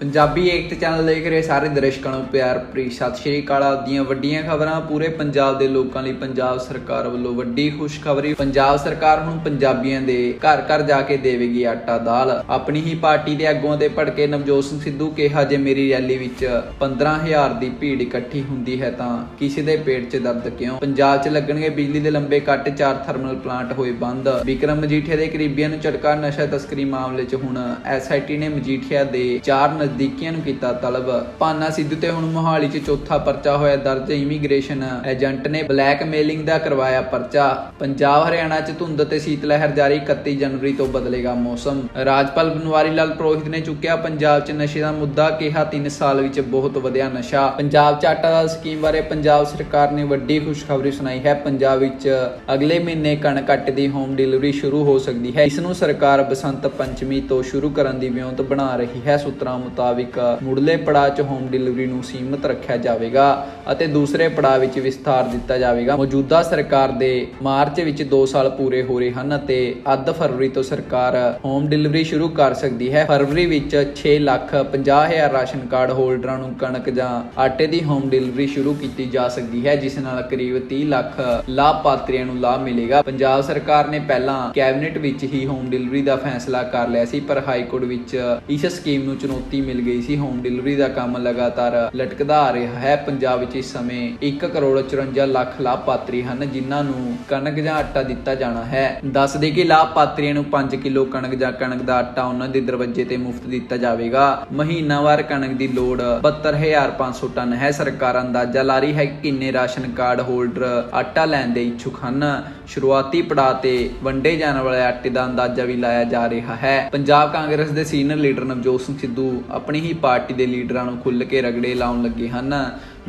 ਪੰਜਾਬੀ ਏਕਤਾ channel ਦੇਖ ਰਹੇ ਸਾਰੇ ਦਰਸ਼ਕਾਂ ਨੂੰ ਪਿਆਰ ਭਰੀ ਸਤਿ ਸ਼੍ਰੀ ਅਕਾਲ। ਦੀਆਂ ਵੱਡੀਆਂ ਖਬਰਾਂ, ਪੂਰੇ ਪੰਜਾਬ ਦੇ ਲੋਕਾਂ ਲਈ ਪੰਜਾਬ ਸਰਕਾਰ ਵੱਲੋਂ ਵੱਡੀ ਖੁਸ਼ਖਬਰੀ। ਪੰਜਾਬ ਸਰਕਾਰ ਹੁਣ ਪੰਜਾਬੀਆਂ ਦੇ ਘਰ ਘਰ ਜਾ ਕੇ ਦੇਵੇਗੀ ਆਟਾ ਦਾਲ। ਆਪਣੀ ਹੀ ਪਾਰਟੀ ਦੇ ਆਗੂਆਂ ਦੇ ਭੜਕੇ ਨਵਜੋਤ ਸਿੰਘ ਸਿੱਧੂ ਕਿਹਾ ਜੇ ਮੇਰੀ ਰੈਲੀ ਵਿੱਚ 15000 ਦੀ ਭੀੜ ਇਕੱਠੀ ਹੁੰਦੀ ਹੈ ਤਾਂ ਕਿਸੇ ਦੇ ਪੇਟ 'ਚ ਦਰਦ ਕਿਉਂ? ਪੰਜਾਬ 'ਚ ਲੱਗਣਗੇ ਬਿਜਲੀ ਦੇ ਲੰਬੇ ਕੱਟ, ਚਾਰ ਥਰਮਲ ਪਲਾਂਟ ਹੋਏ ਬੰਦ। ਵਿਕਰਮ ਮਜੀਠੀਆ ਦੇ ਕਰੀਬੀਆਂ ਨੂੰ ਝਟਕਾ ਨਸ਼ਾ ਤਸਕਰੀ ਮਾਮਲੇ 'ਚ ਹੁਣ ਐਸਆਈਟੀ ਨੇ ਮਜੀਠੀਆ ਦੇ ਚਾਰ ਨਜ਼ਦੀਕੀਆਂ ਨੂੰ ਕੀਤਾ ਤਲਬ। ਪਾਨਾ ਸਿੱਧੂ ਤੇ ਹੁਣ ਮੋਹਾਲੀ 'ਚ ਚੌਥਾ ਪਰਚਾ ਹੋਇਆ। ਦਰਜ ਇਮੀਗ੍ਰੇਸ਼ਨ ਏਜੰਟ ਨੇ ਬਲੈਕਮੇਲਿੰਗ ਦਾ ਕਰਵਾਇਆ ਪਰਚਾ। ਪੰਜਾਬ, ਹਰਿਆਣਾ 'ਚ ਧੁੰਦ ਤੇ ਸੀਤ ਲਹਿਰ ਜਾਰੀ। 31 ਜਨਵਰੀ ਤੋਂ ਬਦਲੇਗਾ ਮੌਸਮ। ਰਾਜਪਾਲ ਬਨਵਾਰੀ ਲਾਲ ਪ੍ਰੋਹਿਤ ਨੇ ਚੁੱਕਿਆ, ਪੰਜਾਬ 'ਚ ਨਸ਼ੇ ਦਾ ਮੁੱਦਾ। ਕਿਹਾ 3 ਸਾਲ ਵਿੱਚ ਬਹੁਤ ਵਧਿਆ ਨਸ਼ਾ। ਪੰਜਾਬ 'ਚ ਆਟਾ ਦਾਲ ਸਕੀਮ ਬਾਰੇ ਪੰਜਾਬ ਸਰਕਾਰ ਨੇ ਵੱਡੀ ਖੁਸ਼ਖਬਰੀ ਸੁਣਾਈ ਹੈ। ਪੰਜਾਬ ਵਿੱਚ ਅਗਲੇ ਮਹੀਨੇ ਕਣਕ ਆਟੇ ਦੀ ਹੋਮ ਡਿਲੀਵਰੀ ਸ਼ੁਰੂ ਹੋ ਸਕਦੀ ਹੈ। ਇਸ ਨੂੰ ਸਰਕਾਰ ਬਸੰਤ ਪੰਚਮੀ ਤੋਂ ਸ਼ੁਰੂ ਕਰਨ ਦੀ ਵਿਉਂਤ ਬਣਾ ਰਹੀ ਹੈ। ਸੂਤਰਾਂ ਮੁਤਾਬਿਕ ਮੁੱਢਲੇ ਪੜਾਅ 'ਚ ਹੋਮ ਡਿਲੀਵਰੀ ਨੂੰ ਸੀਮਿਤ ਰੱਖਿਆ ਜਾਵੇਗਾ ਅਤੇ ਦੂਸਰੇ ਪੜਾਅ ਵਿੱਚ ਵਿਸਥਾਰ ਦਿੱਤਾ ਜਾਵੇਗਾ। ਮੌਜੂਦਾ ਸਰਕਾਰ ਦੇ ਮਾਰਚ ਵਿੱਚ 2 ਸਾਲ ਪੂਰੇ ਹੋ ਰਹੇ ਹਨ ਅਤੇ ਅੱਧ ਫਰਵਰੀ ਤੋਂ ਸਰਕਾਰ ਹੋਮ ਡਿਲੀਵਰੀ ਸ਼ੁਰੂ ਕਰ ਸਕਦੀ ਹੈ। ਫਰਵਰੀ ਵਿੱਚ 6 ਲੱਖ 50 ਹਜ਼ਾਰ ਰਾਸ਼ਨ ਕਾਰਡ ਹੋਲਡਰਾਂ ਨੂੰ ਕਣਕ ਜਾਂ ਆਟੇ ਦੀ ਹੋਮ ਡਿਲੀਵਰੀ ਸ਼ੁਰੂ ਕੀਤੀ ਜਾ ਸਕਦੀ ਹੈ, ਜਿਸ ਨਾਲ ਕਰੀਬ 30 ਲੱਖ ਲਾਭਪਾਤਰੀਆਂ ਨੂੰ ਲਾਭ ਮਿਲੇਗਾ। ਪੰਜਾਬ ਸਰਕਾਰ ਨੇ ਪਹਿਲਾਂ ਕੈਬਨਿਟ ਵਿੱਚ ਹੀ ਹੋਮ ਡਿਲੀਵਰੀ ਦਾ ਫੈਸਲਾ ਕਰ ਲਿਆ ਸੀ, ਪਰ ਹਾਈ ਕੋਰਟ ਵਿੱਚ ਇਸ ਸਕੀਮ ਨੂੰ ਚੁਣੌਤੀ ਮਿਲ ਗਈ ਸੀ। ਹੋਮ ਡਿਲੀਵਰੀ ਦਾ ਕੰਮ ਲਗਾਤਾਰ ਲਟਕਦਾ ਆ ਰਿਹਾ ਹੈ। ਪੰਜਾਬ ਵਿੱਚ ਇਸ ਸਮੇਂ 1 ਕਰੋੜ 54 ਲੱਖ ਲਾਭਪਾਤਰੀ ਹਨ, ਜਿਨ੍ਹਾਂ ਨੂੰ ਕਣਕ ਜਾਂ ਆਟਾ ਦਿੱਤਾ ਜਾਣਾ ਹੈ। ਦੱਸ ਦੇ ਕਿ ਲਾਭਪਾਤਰੀਆਂ ਨੂੰ 5 ਕਿਲੋ ਕਣਕ ਜਾਂ ਕਣਕ ਦਾ ਆਟਾ ਉਹਨਾਂ ਦੇ ਦਰਵਾਜ਼ੇ ਤੇ ਮੁਫਤ ਦਿੱਤਾ ਜਾਵੇਗਾ। ਮਹੀਨਾਵਾਰ ਕਣਕ ਦੀ ਲੋੜ 72500 ਟਨ ਹੈ। ਸਰਕਾਰ ਅੰਦਾਜ਼ਾ ਲਾ ਰਹੀ ਹੈ ਕਿ ਕਿੰਨੇ ਰਾਸ਼ਨ ਕਾਰਡ ਹੋਲਡਰ ਆਟਾ ਲੈਣ ਦੇ ਇੱਛੁਕ ਹਨ। ਸ਼ੁਰੂਆਤੀ ਪੜਾਅ ਤੇ ਵੰਡੇ ਜਾਣ ਵਾਲੇ ਆਟੇ ਦਾ ਅੰਦਾਜ਼ਾ ਵੀ ਲਾਇਆ ਜਾ ਰਿਹਾ ਹੈ। ਪੰਜਾਬ ਕਾਂਗਰਸ ਦੇ ਸੀਨੀਅਰ ਲੀਡਰ ਨਵਜੋਤ ਸਿੰਘ ਸਿੱਧੂ ਆਪਣੀ ਹੀ ਪਾਰਟੀ ਦੇ ਲੀਡਰਾਂ ਨੂੰ ਖੁੱਲ੍ਹ ਕੇ ਰਗੜੇ ਲਾਉਣ ਲੱਗੇ ਹਨ।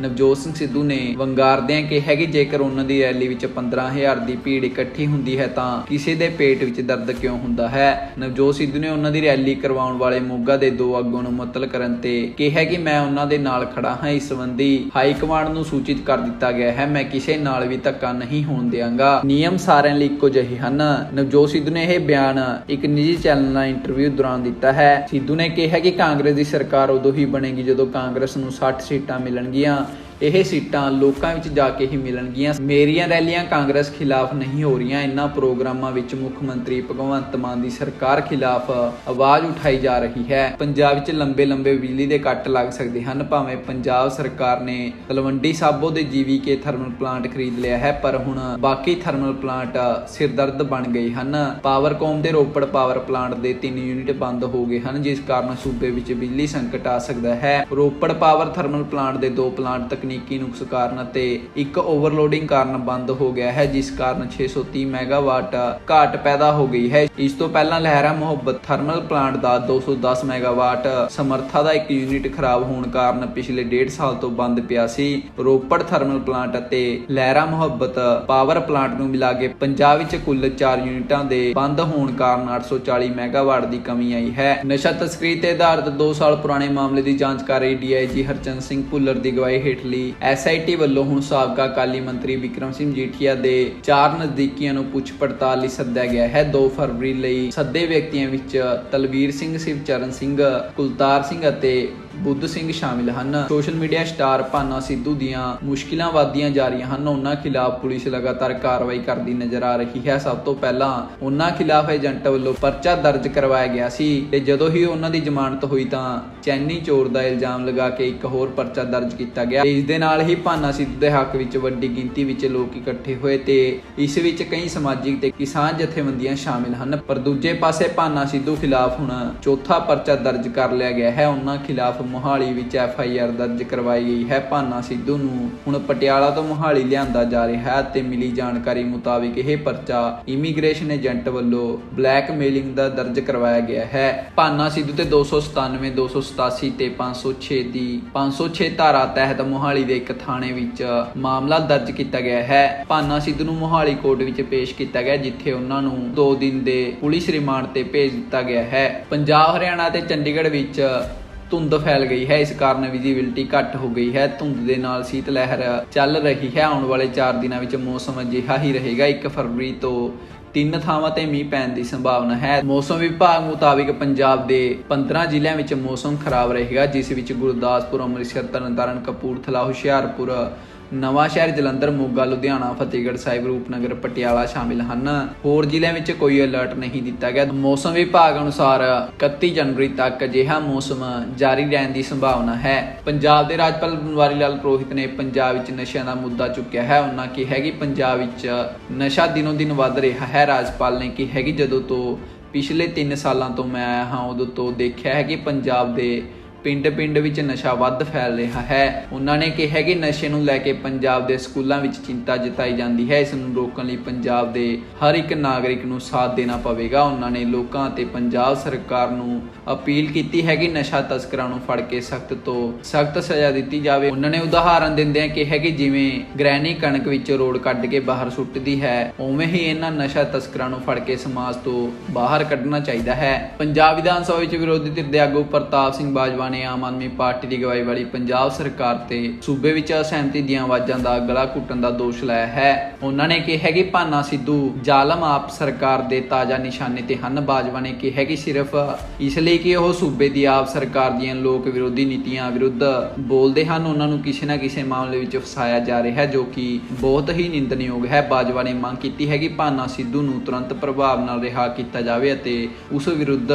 ਨਵਜੋਤ ਸਿੰਘ ਸਿੱਧੂ ਨੇ ਵੰਗਾਰਦਿਆਂ ਕਿਹਾ ਕਿ ਜੇਕਰ ਉਹਨਾਂ ਦੀ ਰੈਲੀ ਵਿੱਚ 15000 ਦੀ ਭੀੜ ਇਕੱਠੀ ਹੁੰਦੀ ਹੈ ਤਾਂ ਕਿਸੇ ਦੇ ਪੇਟ ਵਿੱਚ ਦਰਦ ਕਿਉਂ ਹੁੰਦਾ ਹੈ? ਨਵਜੋਤ ਸਿੱਧੂ ਨੇ ਉਹਨਾਂ ਦੀ ਰੈਲੀ ਕਰਵਾਉਣ ਵਾਲੇ ਮੋਗਾ ਦੇ ਦੋ ਆਗੂਆਂ ਨੂੰ ਮੁਅੱਤਲ ਕਰਨ ਤੇ ਕਿਹਾ ਕਿ ਮੈਂ ਉਹਨਾਂ ਦੇ ਨਾਲ ਖੜਾ ਹਾਂ। ਇਸ ਸੰਬੰਧੀ ਹਾਈ ਕਮਾਂਡ ਨੂੰ ਸੂਚਿਤ ਕਰ ਦਿੱਤਾ ਗਿਆ ਹੈ। ਮੈਂ ਕਿਸੇ ਨਾਲ ਵੀ ਧੱਕਾ ਨਹੀਂ ਹੋਣ ਦਿਆਂਗਾ। ਨਿਯਮ ਸਾਰਿਆਂ ਲਈ ਇੱਕੋ ਜਿਹੇ ਹਨ। ਨਵਜੋਤ ਸਿੱਧੂ ਨੇ ਇਹ ਬਿਆਨ ਇੱਕ ਨਿੱਜੀ ਚੈਨਲ ਨਾਲ ਇੰਟਰਵਿਊ ਦੌਰਾਨ ਦਿੱਤਾ ਹੈ। ਸਿੱਧੂ ਨੇ ਕਿਹਾ ਕਿ ਕਾਂਗਰਸ ਦੀ ਸਰਕਾਰ ਉਦੋਂ ਹੀ ਬਣੇਗੀ ਜਦੋਂ ਕਾਂਗਰਸ ਨੂੰ 60 ਸੀਟਾਂ ਮਿਲਣਗੀਆਂ। ਇਹ ਸੀਟਾਂ ਲੋਕਾਂ ਵਿੱਚ ਜਾ ਕੇ ਹੀ ਮਿਲਣਗੀਆਂ। ਮੇਰੀਆਂ ਰੈਲੀਆਂ ਕਾਂਗਰਸ ਖਿਲਾਫ ਨਹੀਂ ਹੋ ਰਹੀਆਂ। ਇਨ੍ਹਾਂ ਪ੍ਰੋਗਰਾਮਾਂ ਵਿੱਚ ਮੁੱਖ ਮੰਤਰੀ ਭਗਵੰਤ ਮਾਨ ਦੀ ਸਰਕਾਰ ਖਿਲਾਫ ਆਵਾਜ਼ ਉਠਾਈ ਜਾ ਰਹੀ ਹੈ। ਪੰਜਾਬ ਵਿੱਚ ਲੰਬੇ ਲੰਬੇ ਬਿਜਲੀ ਦੇ ਕੱਟ ਲੱਗ ਸਕਦੇ ਹਨ। ਭਾਵੇਂ ਪੰਜਾਬ ਸਰਕਾਰ ਨੇ ਤਲਵੰਡੀ ਸਾਬੋ ਦੇ ਜੀਵੀਕੇ ਥਰਮਲ ਪਲਾਂਟ ਖਰੀਦ ਲਿਆ ਹੈ, ਪਰ ਹੁਣ ਬਾਕੀ ਥਰਮਲ ਪਲਾਂਟ ਸਿਰਦਰਦ ਬਣ ਗਏ ਹਨ। ਪਾਵਰਕੌਮ ਦੇ ਰੋਪੜ ਪਾਵਰ ਪਲਾਂਟ ਦੇ 3 ਯੂਨਿਟ ਬੰਦ ਹੋ ਗਏ ਹਨ, ਜਿਸ ਕਾਰਨ ਸੂਬੇ ਵਿੱਚ ਬਿਜਲੀ ਸੰਕਟ ਆ ਸਕਦਾ ਹੈ। ਰੋਪੜ ਪਾਵਰ ਥਰਮਲ ਪਲਾਂਟ ਦੇ ਦੋ ਪਲਾਂਟ ਤਕਨੀਕੀ ਨੁਕਸ ਕਾਰਨ ਅਤੇ ਇੱਕ ਓਵਰਲੋਡਿੰਗ ਕਾਰਨ ਬੰਦ ਹੋ ਗਿਆ ਹੈ, ਜਿਸ ਕਾਰਨ 630 ਮੈਗਾਵਾਟ ਘਾਟ ਪੈਦਾ ਹੋ ਗਈ ਹੈ। ਇਸ ਤੋਂ ਪਹਿਲਾਂ ਲਹਿਰਾ ਮੁਹੱਬਤ ਥਰਮਲ ਪਲਾਂਟ ਦਾ 210 ਮੈਗਾਵਾਟ ਸਮਰੱਥਾ ਦਾ ਇੱਕ ਯੂਨਿਟ ਖਰਾਬ ਹੋਣ ਕਾਰਨ ਪਿਛਲੇ 1.5 ਸਾਲ ਤੋਂ ਬੰਦ ਪਿਆ ਸੀ। ਰੋਪੜ ਥਰਮਲ ਪਲਾਂਟ ਅਤੇ ਲਹਿਰਾ ਮੁਹੱਬਤ ਪਾਵਰ ਪਲਾਂਟ ਨੂੰ ਮਿਲਾ ਕੇ ਪੰਜਾਬ ਵਿੱਚ ਕੁੱਲ 4 ਯੂਨਿਟਾਂ ਦੇ ਬੰਦ ਹੋਣ ਕਾਰਨ 840 ਮੈਗਾਵਾਟ ਦੀ ਕਮੀ ਆਈ ਹੈ। ਨਸ਼ਾ ਤਸਕਰੀ ਤੇ ਆਧਾਰਿਤ 2 ਸਾਲ ਪੁਰਾਣੇ ਮਾਮਲੇ ਦੀ ਜਾਂਚ ਕਰ ਰਹੀ ਡੀਆਈਜੀ ਹਰਚੰਦ ਸਿੰਘ ਭੁੱਲਰ ਦੀ ਗਵਾਹੀ ਹੇਠ ਲਈ ਐਸਆਈਟੀ ਵੱਲੋਂ ਹੁਣ ਸਾਬਕਾ ਕਾਲੀ ਮੰਤਰੀ ਵਿਕਰਮ ਸਿੰਘ ਜੀਠੀਆ ਦੇ ਚਾਰ ਨਜ਼ਦੀਕੀਆਂ ਨੂੰ ਪੁੱਛ ਪੜਤਾਲ ਲਈ ਸੱਦਿਆ ਗਿਆ ਹੈ। 2 ਫਰਵਰੀ ਲਈ ਸੱਦੇ ਵਿਅਕਤੀਆਂ ਵਿੱਚ ਤਲਵੀਰ ਸਿੰਘ, ਸਿਵਚਰਨ ਸਿੰਘ, ਕੁਲਤਾਰ ਸਿੰਘ ਅਤੇ ਬੁੱਧ ਸਿੰਘ ਸ਼ਾਮਿਲ ਹਨ। Social media star Bhana Sidhu ਦੀਆਂ ਮੁਸ਼ਕਿਲਾਂ ਵਧਦੀਆਂ ਜਾ ਰਹੀਆਂ ਹਨ। ਉਹਨਾਂ ਖਿਲਾਫ ਪੁਲਿਸ ਲਗਾਤਾਰ ਕਾਰਵਾਈ ਕਰਦੀ ਨਜ਼ਰ ਆ ਰਹੀ ਹੈ। ਸਭ ਤੋਂ ਪਹਿਲਾਂ ਉਹਨਾਂ ਖਿਲਾਫ ਏਜੰਟ ਵੱਲੋਂ ਪਰਚਾ ਦਰਜ ਕਰਵਾਇਆ ਗਿਆ ਸੀ ਤੇ ਜਦੋਂ ਹੀ ਉਹਨਾਂ ਦੀ ਜ਼ਮਾਨਤ ਹੋਈ ਤਾਂ ਚੈਨੀ ਚੋਰ ਦਾ ਇਲਜ਼ਾਮ ਲਗਾ ਕੇ ਇੱਕ ਹੋਰ ਪਰਚਾ ਦਰਜ ਕੀਤਾ ਗਿਆ। ਇਸ ਦੇ ਨਾਲ ਹੀ ਭਾਨਾ ਸਿੱਧੂ ਦੇ ਹੱਕ ਵਿੱਚ ਵੱਡੀ ਗਿਣਤੀ ਵਿੱਚ ਲੋਕ ਇਕੱਠੇ ਹੋਏ ਤੇ ਇਸ ਵਿੱਚ ਕਈ ਸਮਾਜਿਕ ਤੇ ਕਿਸਾਨ ਜਥੇਬੰਦੀਆਂ ਸ਼ਾਮਿਲ ਹਨ। ਪਰ ਦੂਜੇ ਪਾਸੇ ਭਾਨਾ ਸਿੱਧੂ ਖਿਲਾਫ ਹੁਣ ਚੌਥਾ ਪਰਚਾ ਦਰਜ ਕਰ ਲਿਆ ਗਿਆ ਹੈ। ਉਹਨਾਂ ਖਿਲਾਫ ਮੋਹਾਲੀ ਵਿੱਚ ਐਫ ਆਈ ਆਰ ਦਰਜ ਕਰਵਾਈ ਗਈ ਹੈ। ਭਾਨਾ ਸਿੱਧੂ ਨੂੰ ਹੁਣ ਪਟਿਆਲਾ ਤੋਂ ਮੋਹਾਲੀ ਲਿਆਂਦਾ ਜਾ ਰਿਹਾ ਹੈ ਤੇ ਮਿਲੀ ਜਾਣਕਾਰੀ ਮੁਤਾਬਿਕ ਇਹ ਪਰਚਾ ਇਮੀਗ੍ਰੇਸ਼ਨ ਏਜੰਟ ਵੱਲੋਂ ਬਲੈਕਮੇਲਿੰਗ ਦਾ ਦਰਜ ਕਰਵਾਇਆ ਗਿਆ ਹੈ। ਭਾਨਾ ਸਿੱਧੂ ਤੇ 297 287 ਤੇ 506 ਦੀ 506 ਧਾਰਾ ਤਹਿਤ ਮੋਹਾਲੀ ਦੇ ਇੱਕ ਥਾਣੇ ਵਿੱਚ ਮਾਮਲਾ ਦਰਜ ਕੀਤਾ ਗਿਆ ਹੈ। ਭਾਨਾ ਸਿੱਧੂ ਨੂੰ ਮੋਹਾਲੀ ਕੋਰਟ ਵਿੱਚ ਪੇਸ਼ ਕੀਤਾ ਗਿਆ, ਜਿੱਥੇ ਉਹਨਾਂ ਨੂੰ 2 ਦਿਨ ਦੇ ਪੁਲਿਸ ਰਿਮਾਂਡ ਤੇ ਭੇਜ ਦਿੱਤਾ ਗਿਆ ਹੈ। ਪੰਜਾਬ, ਹਰਿਆਣਾ ਤੇ ਚੰਡੀਗੜ੍ਹ ਵਿੱਚ ਧੁੰਦ ਫੈਲ ਗਈ ਹੈ। ਇਸ ਕਾਰਨ ਵਿਜ਼ਿਬਿਲਟੀ ਘੱਟ ਹੋ ਗਈ ਹੈ। ਧੁੰਦ ਦੇ ਨਾਲ ਸੀਤ ਲਹਿਰ ਚੱਲ ਰਹੀ ਹੈ। ਆਉਣ ਵਾਲੇ 4 ਦਿਨਾਂ ਵਿੱਚ ਮੌਸਮ ਅਜਿਹਾ ਹੀ ਰਹੇਗਾ। 1 ਫਰਵਰੀ ਤੋਂ ਤਿੰਨ ਥਾਵਾਂ ਤੇ ਮੀਂਹ ਪੈਣ ਦੀ ਸੰਭਾਵਨਾ ਹੈ। ਮੌਸਮ ਵਿਭਾਗ ਮੁਤਾਬਿਕ ਪੰਜਾਬ ਦੇ 15 ਜ਼ਿਲ੍ਹਿਆਂ ਵਿੱਚ ਮੌਸਮ ਖਰਾਬ ਰਹੇਗਾ, ਜਿਸ ਵਿੱਚ ਗੁਰਦਾਸਪੁਰ, ਅੰਮ੍ਰਿਤਸਰ, ਤਰਨਤਾਰਨ, ਕਪੂਰਥਲਾ, ਹੁਸ਼ਿਆਰਪੁਰ ਨਵਾਂ ਸ਼ਹਿਰ ਜਲੰਧਰ, ਮੋਗਾ, ਲੁਧਿਆਣਾ, ਫਤਿਹਗੜ੍ਹ ਸਾਹਿਬ, ਰੂਪਨਗਰ, ਪਟਿਆਲਾ ਸ਼ਾਮਿਲ ਹਨ। ਹੋਰ ਜ਼ਿਲ੍ਹਿਆਂ ਵਿੱਚ ਕੋਈ ਅਲਰਟ ਨਹੀਂ ਦਿੱਤਾ ਗਿਆ। ਮੌਸਮ ਵਿਭਾਗ ਅਨੁਸਾਰ 31 ਜਨਵਰੀ ਤੱਕ ਅਜਿਹਾ ਮੌਸਮ ਜਾਰੀ ਰਹਿਣ ਦੀ ਸੰਭਾਵਨਾ ਹੈ। ਪੰਜਾਬ ਦੇ ਰਾਜਪਾਲ ਬਨਵਾਰੀ ਲਾਲ ਪੁਰੋਹਿਤ ਨੇ ਪੰਜਾਬ ਵਿੱਚ ਨਸ਼ਿਆਂ ਦਾ ਮੁੱਦਾ ਚੁੱਕਿਆ ਹੈ। ਉਹਨਾਂ ਕਿਹਾ ਕਿ ਪੰਜਾਬ ਵਿੱਚ ਨਸ਼ਾ ਦਿਨੋ ਦਿਨ ਵੱਧ ਰਿਹਾ ਹੈ। ਰਾਜਪਾਲ ਨੇ ਕਿਹਾ ਕਿ ਜਦੋਂ ਤੋਂ ਪਿਛਲੇ 3 ਸਾਲਾਂ ਤੋਂ ਮੈਂ ਆਇਆ ਹਾਂ, ਉਦੋਂ ਤੋਂ ਦੇਖਿਆ ਹੈ ਕਿ ਪੰਜਾਬ ਦੇ ਪਿੰਡ-ਪਿੰਡ ਵਿੱਚ ਨਸ਼ਾ ਵੱਧ ਫੈਲ ਰਿਹਾ ਹੈ। ਉਹਨਾਂ ਨੇ ਕਿਹਾ ਕਿ ਨਸ਼ੇ ਨੂੰ ਲੈ ਕੇ ਪੰਜਾਬ ਦੇ ਸਕੂਲਾਂ ਵਿੱਚ ਚਿੰਤਾ ਜਤਾਈ ਜਾਂਦੀ ਹੈ। ਇਸ ਨੂੰ ਰੋਕਣ ਲਈ ਪੰਜਾਬ ਦੇ ਹਰ ਇੱਕ ਨਾਗਰਿਕ ਨੂੰ ਸਾਥ ਦੇਣਾ ਪਵੇਗਾ। ਉਹਨਾਂ ਨੇ ਲੋਕਾਂ ਅਤੇ ਪੰਜਾਬ ਸਰਕਾਰ ਨੂੰ ਅਪੀਲ ਕੀਤੀ ਹੈ ਕਿ ਨਸ਼ਾ ਤਸਕਰਾਂ ਨੂੰ ਫੜ ਕੇ ਸਖਤ ਤੋਂ ਸਖਤ ਸਜ਼ਾ ਦਿੱਤੀ ਜਾਵੇ। ਉਹਨਾਂ ਨੇ ਉਦਾਹਰਨ ਦਿੰਦਿਆਂ ਕਿਹਾ ਕਿ ਜਿਵੇਂ ਗ੍ਰਹਿਣੀ ਕਣਕ ਵਿੱਚ ਰੋੜ ਕੱਢ ਕੇ ਬਾਹਰ ਸੁੱਟਦੀ ਹੈ, ਉਵੇਂ ਹੀ ਇਹਨਾਂ ਨਸ਼ਾ ਤਸਕਰਾਂ ਨੂੰ ਫੜ ਕੇ ਸਮਾਜ ਤੋਂ ਬਾਹਰ ਕੱਢਣਾ ਚਾਹੀਦਾ ਹੈ। ਪੰਜਾਬ ਵਿਧਾਨ ਸਭਾ ਵਿੱਚ ਵਿਰੋਧੀ ਧਿਰ ਦੇ ਆਗੂ ਪ੍ਰਤਾਪ ਸਿੰਘ ਬਾਜਵਾ ਨੇ ਆਮ ਆਦਮੀ ਪਾਰਟੀ ਦੀ ਅਗਵਾਈ ਵਾਲੀ ਪੰਜਾਬ ਸਰਕਾਰ ਤੇ ਸੂਬੇ ਵਿੱਚ ਅਸਹਿਮਤੀ ਦੀਆਂ ਆਵਾਜ਼ਾਂ ਦਾ ਗਲਾ ਘੁੱਟਣ ਦਾ ਦੋਸ਼ ਲਾਇਆ ਹੈ। ਉਹਨਾਂ ਨੇ ਕਿਹਾ ਕਿ ਭਾਨਾ ਸਿੱਧੂ ਜ਼ਾਲਮ ਆਪ ਸਰਕਾਰ ਦੇ ਤਾਜ਼ਾ ਨਿਸ਼ਾਨੇ ਤੇ ਹਨ। ਬਾਜਵਾ ਨੇ ਕਿਹਾ ਕਿ ਸਿਰਫ ਇਸ ਲਈ ਕਿ ਉਹ ਸੂਬੇ ਦੀ ਆਪ ਸਰਕਾਰ ਦੀਆਂ ਲੋਕ ਵਿਰੋਧੀ ਨੀਤੀਆਂ ਵਿਰੁੱਧ ਬੋਲਦੇ ਹਨ। ਉਹਨਾਂ ਨੂੰ ਕਿਸੇ ਨਾ ਕਿਸੇ ਮਾਮਲੇ ਵਿੱਚ ਫਸਾਇਆ ਜਾ ਰਿਹਾ ਹੈ, ਜੋ ਕਿ ਬਹੁਤ ਹੀ ਨਿੰਦਣਯੋਗ ਹੈ। ਬਾਜਵਾ ਨੇ ਮੰਗ ਕੀਤੀ ਹੈ ਕਿ ਭਾਨਾ ਸਿੱਧੂ ਨੂੰ ਤੁਰੰਤ ਪ੍ਰਭਾਵ ਨਾਲ ਰਿਹਾ ਕੀਤਾ ਜਾਵੇ ਅਤੇ ਉਸ ਵਿਰੁੱਧ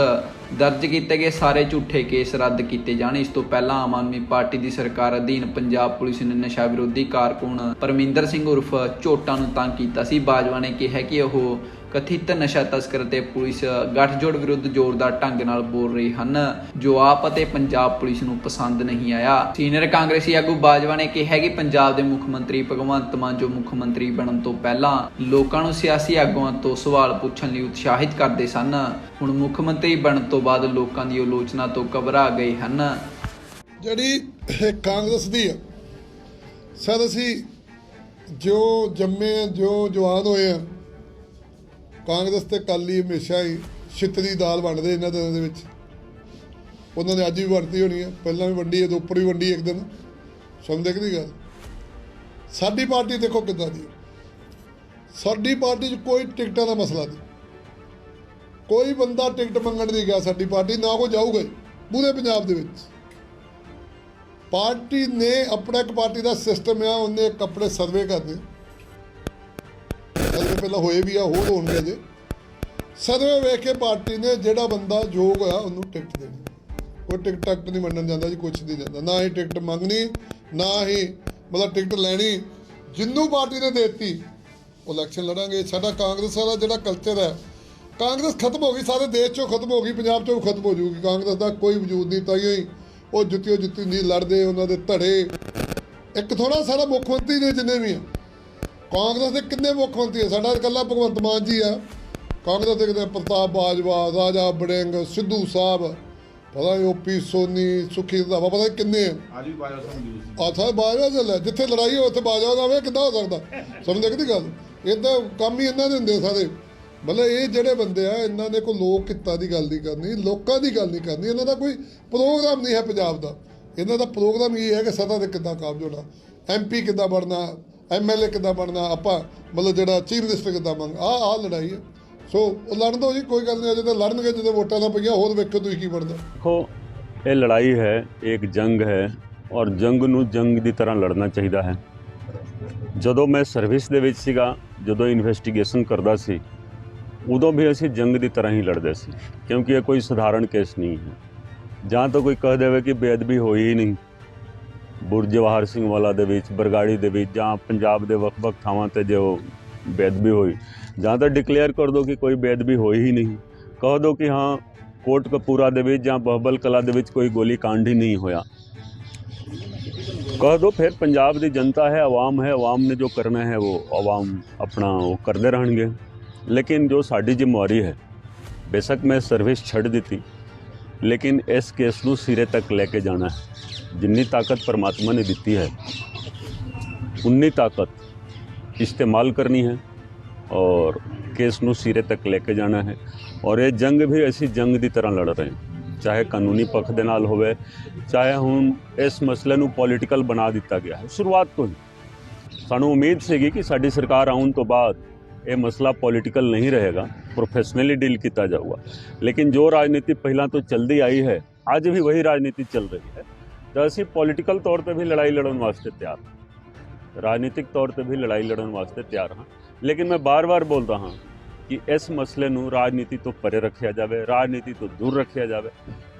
ਦਰਜ ਕੀਤੇ ਗਏ ਸਾਰੇ ਝੂਠੇ ਕੇਸ ਰੱਦ ਕੀਤੇ ਜਾਣ। ਇਸ ਤੋਂ ਪਹਿਲਾਂ ਆਮ ਆਦਮੀ ਪਾਰਟੀ ਦੀ ਸਰਕਾਰ ਅਧੀਨ ਪੰਜਾਬ ਪੁਲਿਸ ਨੇ ਨਸ਼ਾ ਵਿਰੋਧੀ ਕਾਰਕੁਨ ਪਰਮਿੰਦਰ ਸਿੰਘ ਉਰਫ ਝੋਟਾ ਨੂੰ ਤੰਗ ਕੀਤਾ ਸੀ। ਬਾਜਵਾ ਨੇ ਕਿਹਾ ਕਿ ਉਹ ਕਥਿਤ ਨਸ਼ਾ ਤਸਕਰ ਤੇ ਪੁਲਿਸ ਗੱਠਜੋੜ ਵਿਰੁੱਧ ਜ਼ੋਰਦਾਰ ਢੰਗ ਨਾਲ ਬੋਲ ਰਹੀ ਹਨ। ਜੋ ਆਪ ਅਤੇ ਪੰਜਾਬ ਪੁਲਿਸ ਨੂੰ ਪਸੰਦ ਨਹੀਂ ਆਇਆ। ਸੀਨੀਅਰ ਕਾਂਗਰਸੀ ਆਗੂ ਬਾਜਵਾ ਨੇ ਕਿਹਾ ਕਿ ਪੰਜਾਬ ਦੇ ਮੁੱਖ ਮੰਤਰੀ ਭਗਵੰਤ ਮਾਨ ਜੋ ਮੁੱਖ ਮੰਤਰੀ ਬਣਨ ਤੋਂ ਪਹਿਲਾਂ ਲੋਕਾਂ ਨੂੰ ਸਿਆਸੀ ਆਗੂਆਂ ਤੋਂ ਸਵਾਲ ਪੁੱਛਣ ਲਈ ਉਤਸ਼ਾਹਿਤ ਕਰਦੇ ਸਨ, ਹੁਣ ਮੁੱਖ ਮੰਤਰੀ ਬਣਨ ਤੋਂ ਬਾਅਦ ਲੋਕਾਂ ਦੀ ਆਲੋਚਨਾ ਤੋਂ ਘਬਰਾ ਗਏ ਹਨ। ਜਿਹੜੀ ਕਾਂਗਰਸ ਦੀ ਆ, ਸਰ ਅਸੀਂ ਜੋ ਜੰਮੇ ਜੋ ਜਵਾਨ ਹੋਏ ਆ ਕਾਂਗਰਸ ਤੇ ਅਕਾਲੀ ਹਮੇਸ਼ਾ ਹੀ ਛਿੱਤ ਦੀ ਦਾਲ ਵੰਡਦੇ ਇਹਨਾਂ ਦਿਨਾਂ ਦੇ ਵਿੱਚ। ਉਹਨਾਂ ਨੇ ਅੱਜ ਵੀ ਵੰਡਤੀ ਹੋਣੀ ਹੈ ਪਹਿਲਾਂ ਵੀ ਵੰਡੀ ਹੈ ਤੇ ਉੱਪਰ ਵੀ ਵੰਡੀ ਇੱਕ ਦਿਨ। ਸਮਝਦੇ ਕਿ ਨਹੀਂ ਗੱਲ? ਸਾਡੀ ਪਾਰਟੀ ਦੇਖੋ ਕਿੱਦਾਂ ਦੀ ਸਾਡੀ ਪਾਰਟੀ 'ਚ ਕੋਈ ਟਿਕਟਾਂ ਦਾ ਮਸਲਾ ਨਹੀਂ। ਕੋਈ ਬੰਦਾ ਟਿਕਟ ਮੰਗਣ ਨਹੀਂ ਗਿਆ ਸਾਡੀ ਪਾਰਟੀ, ਨਾ ਕੋਈ ਜਾਊਗਾ ਪੂਰੇ ਪੰਜਾਬ ਦੇ ਵਿੱਚ। ਪਾਰਟੀ ਨੇ ਆਪਣਾ ਇੱਕ ਪਾਰਟੀ ਦਾ ਸਿਸਟਮ ਆ, ਉਹਨੇ ਇੱਕ ਆਪਣੇ ਸਰਵੇ ਕਰਦੇ ਪਹਿਲਾਂ ਹੋਏ ਵੀ ਆ, ਹੋਰ ਹੋਣਗੇ ਜੇ ਸਰਵੇ ਵੇਖ ਕੇ ਪਾਰਟੀ ਨੇ ਜਿਹੜਾ ਬੰਦਾ ਯੋਗ ਹੋਇਆ, ਉਹਨੂੰ ਟਿਕਟ ਦੇਣੀ। ਉਹ ਟਿਕਟ ਟਕਟ ਨਹੀਂ ਮੰਨਣ ਜਾਂਦਾ ਜੀ, ਕੁਛ ਨਹੀਂ ਜਾਂਦਾ ਨਾ ਹੀ ਟਿਕਟ ਮੰਗਣੀ, ਨਾ ਹੀ ਮਤਲਬ ਟਿਕਟ ਲੈਣੀ। ਜਿੰਨੂੰ ਪਾਰਟੀ ਨੇ ਦਿੱਤੀ, ਉਹ ਇਲੈਕਸ਼ਨ ਲੜਾਂਗੇ। ਸਾਡਾ ਕਾਂਗਰਸ ਵਾਲਾ ਜਿਹੜਾ ਕਲਚਰ ਹੈ, ਕਾਂਗਰਸ ਖਤਮ ਹੋ ਗਈ, ਸਾਰੇ ਦੇਸ਼ ਚੋਂ ਖਤਮ ਹੋ ਗਈ, ਪੰਜਾਬ ਚੋਂ ਵੀ ਖਤਮ ਹੋ ਜੂਗੀ। ਕਾਂਗਰਸ ਦਾ ਕੋਈ ਵਜੂਦ ਨਹੀਂ ਤਾਂ ਹੀ ਉਹ ਜੁੱਤੀਓ ਜੁੱਤੀ ਨਹੀਂ ਲੜਦੇ, ਉਹਨਾਂ ਦੇ ਧੜੇ। ਇੱਕ ਥੋੜਾ ਸਾਰਾ ਮੁੱਖ ਮੰਤਰੀ ਨੇ ਜਿੰਨੇ ਵੀ ਆ ਕਾਂਗਰਸ ਦੇ ਕਿੰਨੇ ਮੁੱਖ ਮੰਤਰੀ ਆ? ਸਾਡਾ ਇਕੱਲਾ ਭਗਵੰਤ ਮਾਨ ਜੀ ਆ। ਕਾਂਗਰਸ ਦੇ ਕਿਤੇ ਪ੍ਰਤਾਪ ਬਾਜਵਾ ਰਾਜਾ ਬੜਿੰਗ ਸਿੱਧੂ ਸਾਹਿਬ ਪਤਾ ਨਹੀਂ ਓਪੀ ਸੋਨੀ ਸੁਖੀ ਰੰਧਾਵਾ ਪਤਾ ਕਿੰਨੇ ਆ। ਵੀ ਬਾਜਵਾ ਸਾਹਿਬ ਆ ਸਾਰੇ ਬਾਜਵਾ ਦੇ ਲੈ ਜਿੱਥੇ ਲੜਾਈ ਹੋ ਉੱਥੇ ਬਾਜਵਾ ਦਾ ਵੇ ਕਿੱਦਾਂ ਹੋ ਸਕਦਾ। ਕਿ ਨਹੀਂ ਗੱਲ? ਇਦਾਂ ਕੰਮ ਹੀ ਇਹਨਾਂ ਦੇ ਹੁੰਦੇ ਸਾਰੇ। ਮਤਲਬ ਇਹ ਜਿਹੜੇ ਬੰਦੇ ਆ ਇਹਨਾਂ ਨੇ ਕੋਈ ਲੋਕ ਕਿੱਤਾ ਦੀ ਗੱਲ ਨਹੀਂ ਕਰਨੀ ਲੋਕਾਂ ਦੀ ਗੱਲ ਨਹੀਂ ਕਰਨੀ। ਇਹਨਾਂ ਦਾ ਕੋਈ ਪ੍ਰੋਗਰਾਮ ਨਹੀਂ ਹੈ ਪੰਜਾਬ ਦਾ। ਇਹਨਾਂ ਦਾ ਪ੍ਰੋਗਰਾਮ ਇਹ ਹੈ ਕਿ ਸਦਾ ਤੇ ਕਿੱਦਾਂ ਕਾਬਜ ਹੋਣਾ। ਐਮਪੀ ਕਿੱਦਾਂ ਬਣਨਾ ਐਮਐਲਏ ਕਿੱਦਾਂ ਬਣਨਾ, ਆਪਾਂ ਮਤਲਬ ਜਿਹੜਾ ਚੀਫ ਮਿਨਿਸਟਰ ਕਿੱਦਾਂ ਬਣ ਆ ਆ ਲੜਾਈ ਹੈ ਸੋ ਉਹ ਲੜਨ ਦੋ ਜੀ ਕੋਈ ਗੱਲ ਨਹੀਂ, ਅਜੇ ਤਾਂ ਲੜਨਗੇ ਜਦੋਂ ਵੋਟਾਂ ਦਾ ਪਈਆਂ, ਹੋਰ ਵੇਖੋ ਤੁਸੀਂ ਕੀ ਬਣਦਾ। ਦੇਖੋ, ਇਹ ਲੜਾਈ ਹੈ ਇੱਕ ਜੰਗ ਹੈ, ਔਰ ਜੰਗ ਨੂੰ ਜੰਗ ਦੀ ਤਰ੍ਹਾਂ ਲੜਨਾ ਚਾਹੀਦਾ ਹੈ। ਜਦੋਂ ਮੈਂ ਸਰਵਿਸ ਦੇ ਵਿੱਚ ਸੀਗਾ, ਜਦੋਂ ਇਨਵੈਸਟੀਗੇਸ਼ਨ ਕਰਦਾ ਸੀ, ਉਦੋਂ ਵੀ ਅਸੀਂ ਜੰਗ ਦੀ ਤਰ੍ਹਾਂ ਹੀ ਲੜਦੇ ਸੀ, ਕਿਉਂਕਿ ਇਹ ਕੋਈ ਸਧਾਰਨ ਕੇਸ ਨਹੀਂ ਹੈ। ਜਾਂ ਤਾਂ ਕੋਈ ਕਹਿ ਦੇਵੇ ਕਿ ਬੇਅਦਬੀ ਹੋਈ ਹੀ ਨਹੀਂ। ਬੁਰਜ ਜਵਾਹਰ ਸਿੰਘ ਵਾਲਾ ਦੇ ਵਿੱਚ, ਬਰਗਾੜੀ ਦੇ ਵਿੱਚ ਜਾਂ ਪੰਜਾਬ ਦੇ ਵੱਖ-ਵੱਖ ਥਾਵਾਂ ਤੇ ਜੋ ਬੇਦਬੀ ਹੋਈ, ਜਾਂ ਤਾਂ ਡਿਕਲੇਅਰ ਕਰ ਦਿਓ ਕਿ ਕੋਈ ਬੇਦਬੀ ਹੋਈ ਹੀ ਨਹੀਂ। ਕਹ ਦਿਓ ਕਿ ਹਾਂ, ਕੋਟ ਕਪੂਰਾ ਦੇ ਵਿੱਚ ਜਾਂ ਬਹਬਲ ਕਲਾ ਦੇ ਵਿੱਚ ਕੋਈ ਗੋਲੀ ਕਾਂਡ ਹੀ ਨਹੀਂ ਹੋਇਆ। ਕਹ ਦਿਓ ਫਿਰ ਪੰਜਾਬ ਦੀ ਜਨਤਾ ਹੈ, ਆਵਾਮ ਹੈ, ਆਵਾਮ ਨੇ ਜੋ ਕਰਨਾ ਹੈ ਉਹ ਆਵਾਮ ਆਪਣਾ ਉਹ ਕਰਦੇ ਰਹਿਣਗੇ। ਲੇਕਿਨ ਜੋ ਸਾਡੀ ਜ਼ਿੰਮੇਵਾਰੀ ਹੈ, ਬੇਸ਼ੱਕ ਮੈਂ ਸਰਵਿਸ ਛੱਡ ਦਿੱਤੀ। ਲੇਕਿਨ ਇਸ ਕੇਸ ਨੂੰ ਸਿਰੇ ਤੱਕ ਲੈ ਕੇ ਜਾਣਾ ਹੈ। ਜਿੰਨੀ ਤਾਕਤ ਪਰਮਾਤਮਾ ਨੇ ਦਿੱਤੀ ਹੈ, ਉਨੀ ਤਾਕਤ ਇਸਤੇਮਾਲ ਕਰਨੀ ਹੈ ਔਰ ਕੇਸ ਨੂੰ ਸਿਰੇ ਤੱਕ ਲੈ ਕੇ ਜਾਣਾ ਹੈ। ਔਰ ਇਹ ਜੰਗ ਵੀ ਅਸੀਂ ਜੰਗ ਦੀ ਤਰ੍ਹਾਂ ਲੜ ਰਹੇ ਹਾਂ। ਚਾਹੇ ਕਾਨੂੰਨੀ ਪੱਖ ਦੇ ਨਾਲ ਹੋਵੇ, ਚਾਹੇ ਹੁਣ ਇਸ ਮਸਲੇ ਨੂੰ ਪੋਲੀਟੀਕਲ ਬਣਾ ਦਿੱਤਾ ਗਿਆ ਹੈ। ਸ਼ੁਰੂਆਤ ਤੋਂ ਹੀ। ਸਾਨੂੰ ਉਮੀਦ ਸੀਗੀ ਕਿ ਸਾਡੀ ਸਰਕਾਰ ਆਉਣ ਤੋਂ ਬਾਅਦ ਇਹ ਮਸਲਾ ਪੋਲੀਟੀਕਲ ਨਹੀਂ ਰਹੇਗਾ ਪ੍ਰੋਫੈਸ਼ਨਲੀ ਡੀਲ ਕੀਤਾ ਜਾਊਗਾ ਲੇਕਿਨ ਜੋ ਰਾਜਨੀਤੀ ਪਹਿਲਾਂ ਤੋਂ ਚੱਲਦੀ ਆਈ ਹੈ ਅੱਜ ਵੀ ਵਹੀ ਰਾਜਨੀਤੀ ਚੱਲ ਰਹੀ ਹੈ ਤਾਂ ਅਸੀਂ ਪੋਲੀਟੀਕਲ ਤੌਰ ਤੇ ਵੀ ਲੜਾਈ ਲੜਨ ਵਾਸਤੇ ਤਿਆਰ ਹਾਂ ਰਾਜਨੀਤਿਕ ਤੌਰ ਤੇ ਵੀ ਲੜਾਈ ਲੜਨ ਵਾਸਤੇ ਤਿਆਰ ਹਾਂ ਲੇਕਿਨ ਮੈਂ ਬਾਰ-ਬਾਰ ਬੋਲਦਾ ਹਾਂ ਕਿ ਇਸ ਮਸਲੇ ਨੂੰ ਰਾਜਨੀਤੀ ਤੋਂ ਪਰੇ ਰੱਖਿਆ ਜਾਵੇ ਰਾਜਨੀਤੀ ਤੋਂ ਦੂਰ ਰੱਖਿਆ ਜਾਵੇ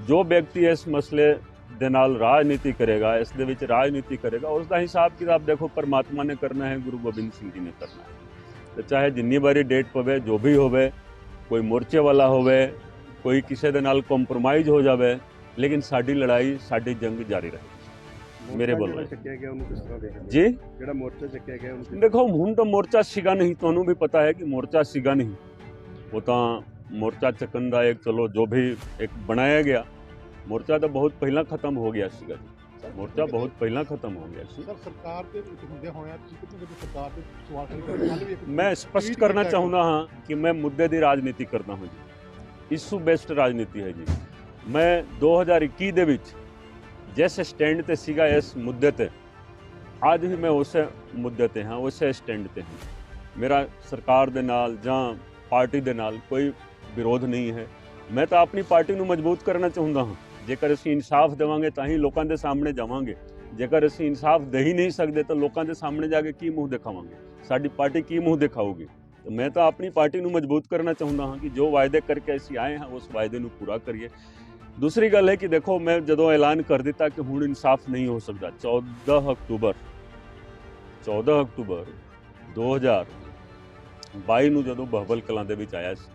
ਜੋ ਵਿਅਕਤੀ ਇਸ ਮਸਲੇ ਦੇ ਨਾਲ ਰਾਜਨੀਤੀ ਕਰੇਗਾ ਇਸ ਦੇ ਵਿੱਚ ਰਾਜਨੀਤੀ ਕਰੇਗਾ ਉਸ ਦਾ ਹਿਸਾਬ ਕਿਤਾਬ ਦੇਖੋ ਪਰਮਾਤਮਾ ਨੇ ਕਰਨਾ ਹੈ ਗੁਰੂ ਗੋਬਿੰਦ ਸਿੰਘ ਜੀ ਨੇ ਕਰਨਾ ਹੈ ਤੇ ਚਾਹੇ ਜਿੰਨੀ ਵਾਰੀ ਡੇਟ ਪਵੇ ਜੋ ਵੀ ਹੋਵੇ ਕੋਈ ਮੋਰਚੇ ਵਾਲਾ ਹੋਵੇ ਕੋਈ ਕਿਸੇ ਦੇ ਨਾਲ ਕੰਪਰੋਮਾਈਜ਼ ਹੋ ਜਾਵੇ ਲੇਕਿਨ ਸਾਡੀ ਲੜਾਈ ਸਾਡੀ ਜੰਗ ਜਾਰੀ ਰਹੇ। ਮੇਰੇ ਵੱਲੋਂ। ਚੱਕਿਆ ਗਿਆ ਉਹਨੂੰ ਕਿਸ ਤਰ੍ਹਾਂ ਦੇਖਦੇ? ਜੀ? ਜਿਹੜਾ ਮੋਰਚਾ ਚੱਕਿਆ ਗਿਆ ਉਹਨੂੰ ਦੇਖੋ ਹੁਣ ਤਾਂ ਮੋਰਚਾ ਸੀਗਾ ਨਹੀਂ ਤੁਹਾਨੂੰ ਵੀ ਪਤਾ ਹੈ ਕਿ ਮੋਰਚਾ ਸੀਗਾ ਨਹੀਂ। ਉਹ ਤਾਂ ਮੋਰਚਾ ਚੱਕਣ ਦਾ ਇੱਕ ਚਲੋ ਜੋ ਵੀ ਇੱਕ ਬਣਾਇਆ ਗਿਆ। ਮੋਰਚਾ ਤਾਂ ਬਹੁਤ ਪਹਿਲਾਂ ਖਤਮ ਹੋ ਗਿਆ ਸੀਗਾ ਮੋਰਚਾ ਬਹੁਤ ਪਹਿਲਾਂ ਖਤਮ ਹੋ ਗਿਆ ਸੀ। ਸਰ ਸਰਕਾਰ ਦੇ ਵਿੱਚ ਹੁੰਦੇ ਹੋਇਆ ਤੁਸੀਂ ਕਿਤੇ ਕਿਤੇ ਸਰਕਾਰ ਦੇ ਸਵਾਲ ਖੜੇ ਕੱਲ੍ਹ ਵੀ ਮੈਂ ਸਪਸ਼ਟ ਕਰਨਾ ਚਾਹੁੰਦਾ ਹਾਂ ਕਿ ਮੈਂ ਮੁੱਦੇ ਦੀ ਰਾਜਨੀਤੀ ਕਰਦਾ ਹਾਂ ਜੀ। ਇਸ਼ੂ ਬੇਸਡ ਰਾਜਨੀਤੀ ਹੈ ਜੀ। ਮੈਂ 2021 ਦੇ ਵਿੱਚ ਜਿਸ ਸਟੈਂਡ ਤੇ ਸੀਗਾ ਇਸ ਮੁੱਦੇ ਤੇ ਅੱਜ ਵੀ ਮੈਂ ਉਸੇ ਮੁੱਦੇ ਤੇ ਹਾਂ ਉਸੇ ਸਟੈਂਡ ਤੇ ਹਾਂ। ਮੇਰਾ ਸਰਕਾਰ ਦੇ ਨਾਲ ਜਾਂ ਪਾਰਟੀ ਦੇ ਨਾਲ ਕੋਈ ਵਿਰੋਧ ਨਹੀਂ ਹੈ। ਮੈਂ ਤਾਂ ਆਪਣੀ ਪਾਰਟੀ ਨੂੰ ਮਜ਼ਬੂਤ ਕਰਨਾ ਚਾਹੁੰਦਾ ਹਾਂ। ਜੇਕਰ ਅਸੀਂ ਇਨਸਾਫ ਦੇਵਾਂਗੇ ਤਾਂ ਹੀ ਲੋਕਾਂ ਦੇ ਸਾਹਮਣੇ ਜਾਵਾਂਗੇ। ਜੇਕਰ ਅਸੀਂ ਇਨਸਾਫ ਦੇ ਹੀ ਨਹੀਂ ਸਕਦੇ ਤਾਂ ਲੋਕਾਂ ਦੇ ਸਾਹਮਣੇ ਜਾ ਕੇ ਕੀ ਮੂੰਹ ਦਿਖਾਵਾਂਗੇ? ਸਾਡੀ ਪਾਰਟੀ ਕੀ ਮੂੰਹ ਦਿਖਾਊਗੀ? ਤਾਂ ਮੈਂ ਤਾਂ ਆਪਣੀ ਪਾਰਟੀ ਨੂੰ ਮਜ਼ਬੂਤ ਕਰਨਾ ਚਾਹੁੰਦਾ ਹਾਂ ਕਿ ਜੋ ਵਾਅਦੇ ਕਰਕੇ ਅਸੀਂ ਆਏ ਹਾਂ, ਉਸ ਵਾਅਦੇ ਨੂੰ ਪੂਰਾ ਕਰੀਏ। ਦੂਸਰੀ ਗੱਲ ਹੈ ਕਿ ਦੇਖੋ, ਮੈਂ ਜਦੋਂ ਐਲਾਨ ਕਰ ਦਿੱਤਾ ਕਿ ਹੁਣ ਇਨਸਾਫ ਨਹੀਂ ਹੋ ਸਕਦਾ 14 ਅਕਤੂਬਰ 14 ਅਕਤੂਬਰ 2022 ਨੂੰ ਜਦੋਂ ਬਹਬਲ ਕਲਾਂ ਦੇ ਵਿੱਚ ਆਇਆ ਸੀ,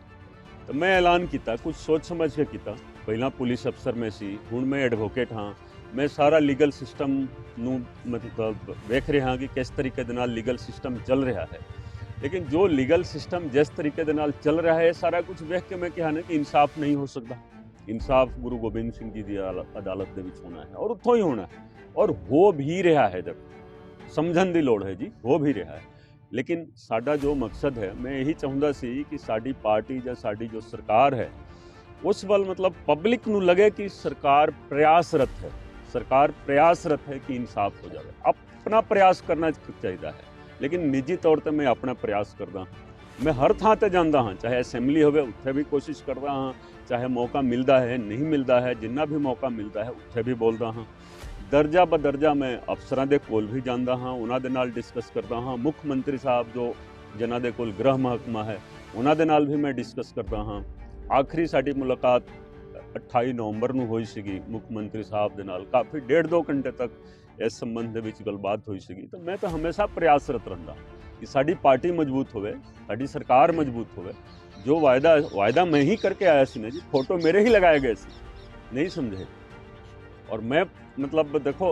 ਤਾਂ ਮੈਂ ਐਲਾਨ ਕੀਤਾ ਕੁਝ ਸੋਚ ਸਮਝ ਕੇ ਕੀਤਾ। ਪਹਿਲਾਂ ਪੁਲਿਸ ਅਫਸਰ ਮੈਂ ਸੀ ਹੁਣ ਮੈਂ ਐਡਵੋਕੇਟ ਹਾਂ ਮੈਂ ਸਾਰਾ ਲੀਗਲ ਸਿਸਟਮ ਨੂੰ ਮਤਲਬ ਵੇਖ ਰਿਹਾ ਹਾਂ ਕਿ ਕਿਸ ਤਰੀਕੇ ਦੇ ਨਾਲ ਲੀਗਲ ਸਿਸਟਮ ਚੱਲ ਰਿਹਾ ਹੈ ਲੇਕਿਨ ਜੋ ਲੀਗਲ ਸਿਸਟਮ ਜਿਸ ਤਰੀਕੇ ਦੇ ਨਾਲ ਚੱਲ ਰਿਹਾ ਹੈ ਇਹ ਸਾਰਾ ਕੁਝ ਵੇਖ ਕੇ ਮੈਂ ਕਿਹਾ ਨਾ ਕਿ ਇਨਸਾਫ ਨਹੀਂ ਹੋ ਸਕਦਾ ਇਨਸਾਫ ਗੁਰੂ ਗੋਬਿੰਦ ਸਿੰਘ ਜੀ ਦੀ ਅਦਾਲਤ- ਅਦਾਲਤ ਦੇ ਵਿੱਚ ਹੋਣਾ ਹੈ ਔਰ ਉੱਥੋਂ ਹੀ ਹੋਣਾ ਹੈ ਔਰ ਹੋ ਵੀ ਰਿਹਾ ਹੈ ਦੇਖੋ ਸਮਝਣ ਦੀ ਲੋੜ ਹੈ ਜੀ ਹੋ ਵੀ ਰਿਹਾ ਹੈ ਲੇਕਿਨ ਸਾਡਾ ਜੋ ਮਕਸਦ ਹੈ ਮੈਂ ਇਹੀ ਚਾਹੁੰਦਾ ਸੀ ਕਿ ਸਾਡੀ ਪਾਰਟੀ ਜਾਂ ਸਾਡੀ ਜੋ ਸਰਕਾਰ ਹੈ ਉਸ ਵੱਲ ਮਤਲਬ ਪਬਲਿਕ ਨੂੰ ਲੱਗੇ ਕਿ ਸਰਕਾਰ ਪ੍ਰਯਾਸਰਤ ਹੈ ਸਰਕਾਰ ਪ੍ਰਯਾਸਰਤ ਹੈ ਕਿ ਇਨਸਾਫ ਹੋ ਜਾਵੇ ਆਪਣਾ ਪ੍ਰਯਾਸ ਕਰਨਾ ਚਾਹੀਦਾ ਹੈ ਲੇਕਿਨ ਨਿੱਜੀ ਤੌਰ ਤੇ ਮੈਂ ਆਪਣਾ ਪ੍ਰਯਾਸ ਕਰਦਾ ਹਾਂ ਮੈਂ ਹਰ ਥਾਂ ਤੇ ਜਾਂਦਾ ਹਾਂ ਚਾਹੇ ਅਸੈਂਬਲੀ ਹੋਵੇ ਉੱਥੇ ਵੀ ਕੋਸ਼ਿਸ਼ ਕਰਦਾ ਹਾਂ ਚਾਹੇ ਮੌਕਾ ਮਿਲਦਾ ਹੈ ਨਹੀਂ ਮਿਲਦਾ ਹੈ ਜਿੰਨਾ ਵੀ ਮੌਕਾ ਮਿਲਦਾ ਹੈ ਉੱਥੇ ਵੀ ਬੋਲਦਾ ਹਾਂ ਦਰਜਾ ਬਦਰਜਾ ਮੈਂ ਅਫਸਰਾਂ ਦੇ ਕੋਲ ਵੀ ਜਾਂਦਾ ਹਾਂ ਉਹਨਾਂ ਦੇ ਨਾਲ ਡਿਸਕਸ ਕਰਦਾ ਹਾਂ ਮੁੱਖ ਮੰਤਰੀ ਸਾਹਿਬ ਜੋ ਜਿਨ੍ਹਾਂ ਦੇ ਕੋਲ ਗ੍ਰਹਿ ਮਹਕਮਾ ਹੈ ਉਹਨਾਂ ਦੇ ਨਾਲ ਵੀ ਮੈਂ ਡਿਸਕਸ ਕਰਦਾ ਹਾਂ ਆਖਰੀ ਸਾਡੀ ਮੁਲਾਕਾਤ 28 ਨਵੰਬਰ ਨੂੰ ਹੋਈ ਸੀਗੀ ਮੁੱਖ ਮੰਤਰੀ ਸਾਹਿਬ ਦੇ ਨਾਲ ਕਾਫੀ ਡੇਢ ਦੋ ਘੰਟੇ ਤੱਕ ਇਸ ਸੰਬੰਧ ਦੇ ਵਿੱਚ ਗੱਲਬਾਤ ਹੋਈ ਸੀਗੀ ਤਾਂ ਮੈਂ ਤਾਂ ਹਮੇਸ਼ਾ ਪ੍ਰਯਾਸਰਤ ਰਹਿੰਦਾ ਕਿ ਸਾਡੀ ਪਾਰਟੀ ਮਜ਼ਬੂਤ ਹੋਵੇ ਸਾਡੀ ਸਰਕਾਰ ਮਜ਼ਬੂਤ ਹੋਵੇ ਜੋ ਵਾਅਦਾ ਵਾਅਦਾ ਮੈਂ ਹੀ ਕਰਕੇ ਆਇਆ ਸੀ ਨਾ ਜੀ ਫੋਟੋ ਮੇਰੇ ਹੀ ਲਗਾਏ ਗਏ ਸੀ ਨਹੀਂ ਸਮਝੇ और मैं मतलब देखो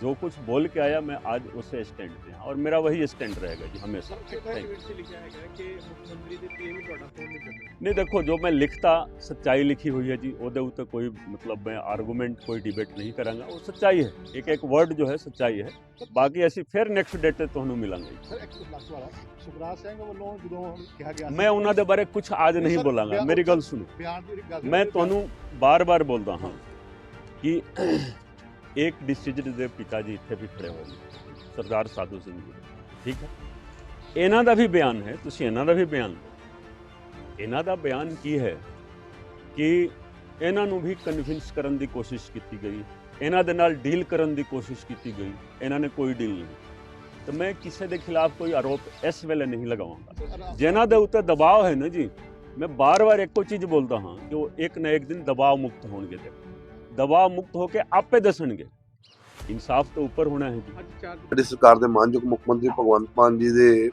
जो कुछ बोल के आया मैं आज उसे स्टैंड पे हाँ और मेरा वही स्टैंड रहेगा जी हमेशा ਇੱਕ Thank you. ਟਵੀਟ 'ਚ ਲਿਖਿਆ ਹੈਗਾ ਕਿ ਮੁੱਖ ਮੰਤਰੀ ਦੇ ਪੀਐਮ ਤੁਹਾਡਾ ਫੋਨ ਨਹੀਂ ਚੱਕਦੇ नहीं देखो जो मैं लिखता सच्चाई लिखी हुई है जी ਉਹਦੇ ਉੱਤੇ ਕੋਈ मतलब मैं आर्गूमेंट कोई डिबेट नहीं करांगा वो सच्चाई है एक एक वर्ड जो है सच्चाई है बाकी ਅਸੀਂ ਫਿਰ ਨੈਕਸਟ ਡੇਟ ਤੇ ਤੁਹਾਨੂੰ ਮਿਲਾਂਗੇ ਸਰ ਇੱਕ ਲਾਸਟ ਵਾਲਾ ਸੁਖਰਾਜ ਸਿੰਘ ਵੱਲੋਂ ਜਦੋਂ ਕਿਹਾ ਗਿਆ ਸੀ ਮੈਂ ਉਹਨਾਂ ਦੇ ਬਾਰੇ ਕੁਝ ਅੱਜ ਨਹੀਂ ਸਰ, ਬੋਲਾਂਗਾ ਬਿਆਨ- ਮੇਰੀ ਗੱਲ ਸੁਣੋ ਬਿਆਨ ਦੀ ਇੱਕ ਗੱਲ ਮੈਂ ਤੁਹਾਨੂੰ ਬਾਰ-ਬਾਰ ਬੋਲਦਾ ਹਾਂ ਕਿ ਇੱਕ ਡਿਸਟ੍ਰਿਕਟ ਦੇ ਪਿਤਾ ਜੀ ਇੱਥੇ ਵੀ ਖੜੇ ਹੋਏ ਨੇ ਸਰਦਾਰ ਸਾਧੂ ਸਿੰਘ ਜੀ ਠੀਕ ਹੈ ਇਹਨਾਂ ਦਾ ਵੀ ਬਿਆਨ ਹੈ ਤੁਸੀਂ ਇਹਨਾਂ ਦਾ ਵੀ ਬਿਆਨ ਇਹਨਾਂ ਦਾ ਬਿਆਨ ਕੀ ਹੈ ਕਿ ਇਹਨਾਂ ਨੂੰ ਵੀ ਕਨਵਿੰਸ ਕਰਨ ਦੀ ਕੋਸ਼ਿਸ਼ ਕੀਤੀ ਗਈ ਇਹਨਾਂ ਦੇ ਨਾਲ ਡੀਲ ਕਰਨ ਦੀ ਕੋਸ਼ਿਸ਼ ਕੀਤੀ ਗਈ ਇਹਨਾਂ ਨੇ ਕੋਈ ਡੀਲ ਨਹੀਂ ਤਾਂ ਮੈਂ ਕਿਸੇ ਦੇ ਖਿਲਾਫ ਕੋਈ ਆਰੋਪ ਇਸ ਵੇਲੇ ਨਹੀਂ ਲਗਾਵਾਂਗਾ ਜਿਨ੍ਹਾਂ ਦੇ ਉੱਤੇ ਦਬਾਅ ਹੈ ਨਾ ਜੀ ਮੈਂ ਬਾਰ-ਬਾਰ ਇੱਕੋ ਚੀਜ਼ ਬੋਲਦਾ ਹਾਂ ਕਿ ਉਹ ਇੱਕ ਨਾ ਇੱਕ ਦਿਨ ਦਬਾਅ ਮੁਕਤ ਹੋਣਗੇ ਤੇ ਦਬਾਅ ਮੁਕਤ ਹੋ ਕੇ ਆਪੇ ਦੱਸਣਗੇ। ਇਨਸਾਫ ਤੋਂ ਉੱਪਰ ਹੋਣਾ ਹੈ ਜੀ। ਸਾਡੀ ਸਰਕਾਰ ਦੇ ਮਾਨਯੋਗ ਮੁੱਖ ਮੰਤਰੀ ਭਗਵੰਤ ਮਾਨ ਜੀ ਦੇ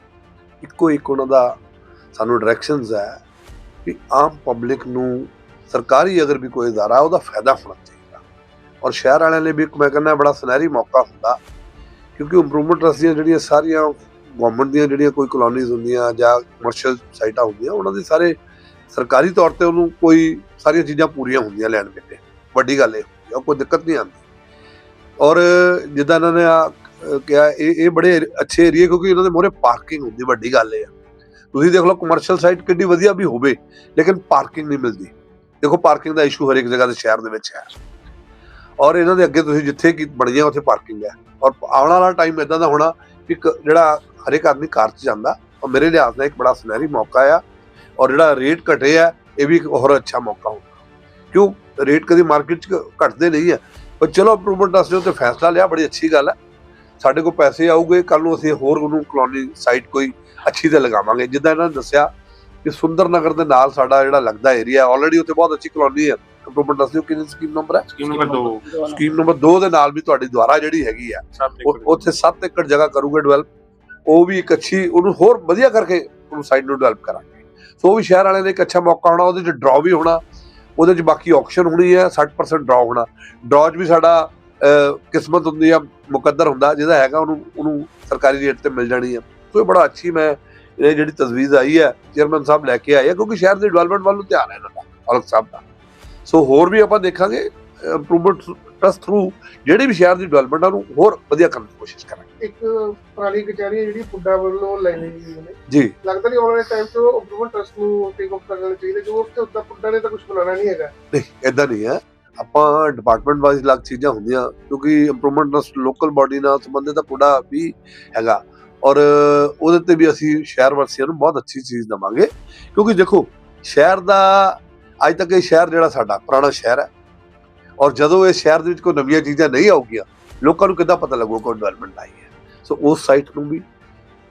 ਇੱਕੋ ਇੱਕ ਉਹਨਾਂ ਦਾ ਸਾਨੂੰ ਡਾਇਰੈਕਸ਼ਨਸ ਹੈ ਕਿ ਆਮ ਪਬਲਿਕ ਨੂੰ ਸਰਕਾਰੀ ਅਗਰ ਵੀ ਕੋਈ ਇਦਾਰਾ ਉਹਦਾ ਫਾਇਦਾ ਹੋਣਾ ਚਾਹੀਦਾ। ਔਰ ਸ਼ਹਿਰ ਵਾਲਿਆਂ ਲਈ ਵੀ ਇੱਕ ਮੈਂ ਕਹਿੰਦਾ ਬੜਾ ਸੁਨਹਿਰੀ ਮੌਕਾ ਹੁੰਦਾ, ਕਿਉਂਕਿ ਇੰਪਰੂਵਮੈਂਟ ਟਰਸਟ ਜਿਹੜੀਆਂ ਸਾਰੀਆਂ ਗਵਰਨਮੈਂਟ ਦੀਆਂ ਜਿਹੜੀਆਂ ਕੋਈ ਕਲੋਨੀਜ਼ ਹੁੰਦੀਆਂ ਜਾਂ ਕਮਰਸ਼ੀਅਲ ਸਾਈਟਾਂ ਹੁੰਦੀਆਂ, ਉਹਨਾਂ ਦੇ ਸਾਰੇ ਸਰਕਾਰੀ ਤੌਰ ਤੇ ਉਹਨੂੰ ਕੋਈ ਸਾਰੀਆਂ ਚੀਜ਼ਾਂ ਪੂਰੀਆਂ ਹੁੰਦੀਆਂ ਲੈਣ ਵੇਲੇ। ਵੱਡੀ ਗੱਲ ਇਹ ਕੋਈ ਦਿੱਕਤ ਨਹੀਂ ਆਉਂਦੀ। ਔਰ ਜਿੱਦਾਂ ਇਹਨਾਂ ਨੇ ਆ ਕਿਹਾ, ਇਹ ਇਹ ਬੜੇ ਅੱਛੇ ਏਰੀਏ ਕਿਉਂਕਿ ਇਹਨਾਂ ਦੇ ਮੋਰੇ ਪਾਰਕਿੰਗ ਹੁੰਦੀ, ਵੱਡੀ ਗੱਲ ਇਹ ਆ। ਤੁਸੀਂ ਦੇਖ ਲਓ ਕਮਰਸ਼ੀਅਲ ਸਾਈਟ ਕਿੰਨੀ ਵਧੀਆ ਵੀ ਹੋਵੇ, ਲੇਕਿਨ ਪਾਰਕਿੰਗ ਨਹੀਂ ਮਿਲਦੀ। ਦੇਖੋ, ਪਾਰਕਿੰਗ ਦਾ ਇਸ਼ੂ ਹਰੇਕ ਜਗ੍ਹਾ ਦੇ ਸ਼ਹਿਰ ਦੇ ਵਿੱਚ ਹੈ। ਔਰ ਇਹਨਾਂ ਦੇ ਅੱਗੇ ਤੁਸੀਂ ਜਿੱਥੇ ਕੀ ਬਣੀਆਂ, ਉੱਥੇ ਪਾਰਕਿੰਗ ਹੈ। ਔਰ ਆਉਣ ਵਾਲਾ ਟਾਈਮ ਇਦਾਂ ਦਾ ਹੋਣਾ ਕਿ ਕ- ਜਿਹੜਾ ਹਰੇਕ ਆਦਮੀ ਕਾਰ 'ਚ ਜਾਂਦਾ, ਔਰ ਮੇਰੇ ਲਿਹਾਜ਼ ਨਾਲ ਇੱਕ ਬੜਾ ਸੁਨਹਿਰੀ ਮੌਕਾ ਆ। ਔਰ ਜਿਹੜਾ ਰੇਟ ਘਟੇ ਆ, ਇਹ ਵੀ ਇੱਕ ਹੋਰ ਅੱਛਾ ਮੌਕਾ ਹੋਊਗਾ। ਕਿਉਂ? ਰੇਟ ਕਦੀ ਮਾਰਕੀਟ 'ਚ ਘਟਦੇ ਨਹੀਂ ਆ। ਪਰ ਚਲੋ ਇੰਪਰੂਵਮੈਂਟ ਵਾਸਤੇ ਉਹ ਤੇ ਫੈਸਲਾ ਲਿਆ ਬੜੀ ਅੱਛੀ ਗੱਲ ਹੈ ਸਾਡੇ ਕੋਲ ਪੈਸੇ ਆਉਗੇ ਕੱਲ ਨੂੰ ਅਸੀਂ ਹੋਰ ਉਹਨੂੰ ਕਲੋਨੀ ਸਾਈਟ ਕੋਈ ਅੱਛੀ ਤੇ ਲਗਾਵਾਂਗੇ। ਜਿੱਦਾਂ ਇਹਨਾਂ ਨੇ ਦੱਸਿਆ ਕਿ ਸੁੰਦਰ ਨਗਰ ਦੇ ਨਾਲ ਸਾਡਾ ਜਿਹੜਾ ਲੱਗਦਾ ਏਰੀਆ ਆਲਰੇਡੀ ਉੱਥੇ ਬਹੁਤ ਅੱਛੀ ਕਲੋਨੀ ਹੈ ਇੰਪਰੂਵਮੈਂਟ ਦੱਸ ਦਿਓ ਕਿੰਨੀ ਸਕੀਮ ਨੰਬਰ ਹੈ ਸਕੀਮ ਨੰਬਰ 2 ਸਕੀਮ ਨੰਬਰ 2 ਦੇ ਨਾਲ ਵੀ ਤੁਹਾਡੀ ਦੁਆਰਾ ਜਿਹੜੀ ਹੈਗੀ ਆ ਉੱਥੇ 7 ਏਕੜ ਜਗ੍ਹਾ ਕਰੂਗੇ ਡਿਵੈਲਪ ਉਹ ਵੀ ਇੱਕ ਅੱਛੀ ਉਹਨੂੰ ਹੋਰ ਵਧੀਆ ਕਰਕੇ ਉਹਨੂੰ ਸਾਈਡ ਨੂੰ ਡਿਵੈਲਪ ਕਰਾਂਗੇ। ਸੋ ਵੀ ਸ਼ਹਿਰ ਵਾਲਿਆਂ ਨੇ ਇੱਕ ਅੱਛਾ ਮੌਕਾ ਹੋਣਾ ਉਹਦੇ 'ਚ ਡਰਾਅ ਵੀ ਹੋਣਾ। ਉਹਦੇ 'ਚ ਬਾਕੀ ਆਕਸ਼ਨ ਹੋਣੀ ਹੈ 60% ਡਰਾਅ ਹੋਣਾ। ਡਰਾਅ 'ਚ ਵੀ ਸਾਡਾ ਕਿਸਮਤ ਹੁੰਦੀ ਆ, ਮੁਕੱਦਰ ਹੁੰਦਾ, ਜਿਹਦਾ ਹੈਗਾ ਉਹਨੂੰ ਉਹਨੂੰ ਸਰਕਾਰੀ ਰੇਟ ਤੇ ਮਿਲ ਜਾਣੀ ਹੈ ਸੋ ਇਹ ਬੜਾ ਅੱਛੀ ਮੈਂ, ਇਹ ਜਿਹੜੀ ਤਜਵੀਜ਼ ਆਈ ਹੈ ਚੇਅਰਮੈਨ ਸਾਹਿਬ ਲੈ ਕੇ ਆਏ ਆ, ਕਿਉਂਕਿ ਸ਼ਹਿਰ ਦੀ ਡਿਵੈਲਪਮੈਂਟ ਵੱਲ ਨੂੰ ਧਿਆਨ ਹੈ ਇਹਨਾਂ ਦਾ, ਔਲਖ ਸਾਹਿਬ ਦਾ। ਸੋ ਹੋਰ ਵੀ ਆਪਾਂ ਦੇਖਾਂਗੇ ਇੰਪਰੂਵਮੈਂਟ ਟਰਸਟ ਥਰੂ ਜਿਹੜੇ ਵੀ ਸ਼ਹਿਰ ਦੀ ਡਿਵੈਲਪਮੈਂਟ ਆ ਨੂੰ ਹੋਰ ਵਧੀਆ ਕਰਨ ਦੀ ਕੋਸ਼ਿਸ਼ ਕਰਾਂਗੇ। ਇੱਕ ਪੁਰਾਣੀ ਕਚਹਿਰੀ ਜਿਹੜੀ ਪੁੱਡਾ ਵੱਲੋਂ ਲੈਣੀ ਗਈ ਨੇ ਜੀ। ਲੱਗਦਾ ਨਹੀਂ ਆਉਣ ਵਾਲੇ ਟਾਈਮ 'ਚ ਇੰਪਰੂਵਮੈਂਟ ਟਰਸਟ ਨੂੰ ਟੇਕ ਆਫ ਕਰਨਾ ਚਾਹੀਦਾ ਜੋ ਉਸ ਤੇ ਉੱਦਾਂ ਪੁੱਡਾ ਨੇ ਤਾਂ ਕੁਝ ਬਣਾਉਣਾ ਨਹੀਂ ਹੈਗਾ। ਨਹੀਂ ਇਦਾਂ ਨਹੀਂ ਹੈ। ਆਪਾਂ ਡਿਪਾਰਟਮੈਂਟ ਵਾਈਜ਼ ਲੱਗ ਚੀਜ਼ਾਂ ਹੁੰਦੀਆਂ ਕਿਉਂਕਿ ਇੰਪਰੂਵਮੈਂਟ ਟਰਸਟ ਲੋਕਲ ਬਾਡੀ ਨਾਲ ਸੰਬੰਧਿਤ ਤਾਂ ਪੂਰਾ ਵੀ ਹੈਗਾ। ਔਰ ਉਹਦੇ ਤੇ ਵੀ ਅਸੀਂ ਸ਼ਹਿਰ ਵਾਸੀਆਂ ਨੂੰ ਬਹੁਤ ਅੱਛੀ ਚੀਜ਼ ਦਵਾਂਗੇ ਕਿਉਂਕਿ ਦੇਖੋ ਸ਼ਹਿਰ ਦਾ ਅੱਜ ਤੱਕ ਇਹ ਸ਼ਹਿਰ ਜਿਹੜਾ ਸਾਡਾ ਪੁਰਾਣਾ ਸ਼ਹਿਰ ਹੈ ਔਰ ਜਦੋਂ ਇਹ ਸ਼ਹਿਰ ਦੇ ਵਿੱਚ ਕੋਈ ਨਵੀਆਂ ਚੀਜ਼ਾਂ ਨਹੀਂ ਆਉਗੀਆਂ, ਲੋਕਾਂ ਨੂੰ ਕਿੱਦਾਂ ਪਤਾ ਲੱਗੂ ਕੋਈ ਡਿਵੈਲਪਮੈਂਟ ਆਈ ਹੈ? ਸੋ ਉਸ ਸਾਈਟ ਨੂੰ ਵੀ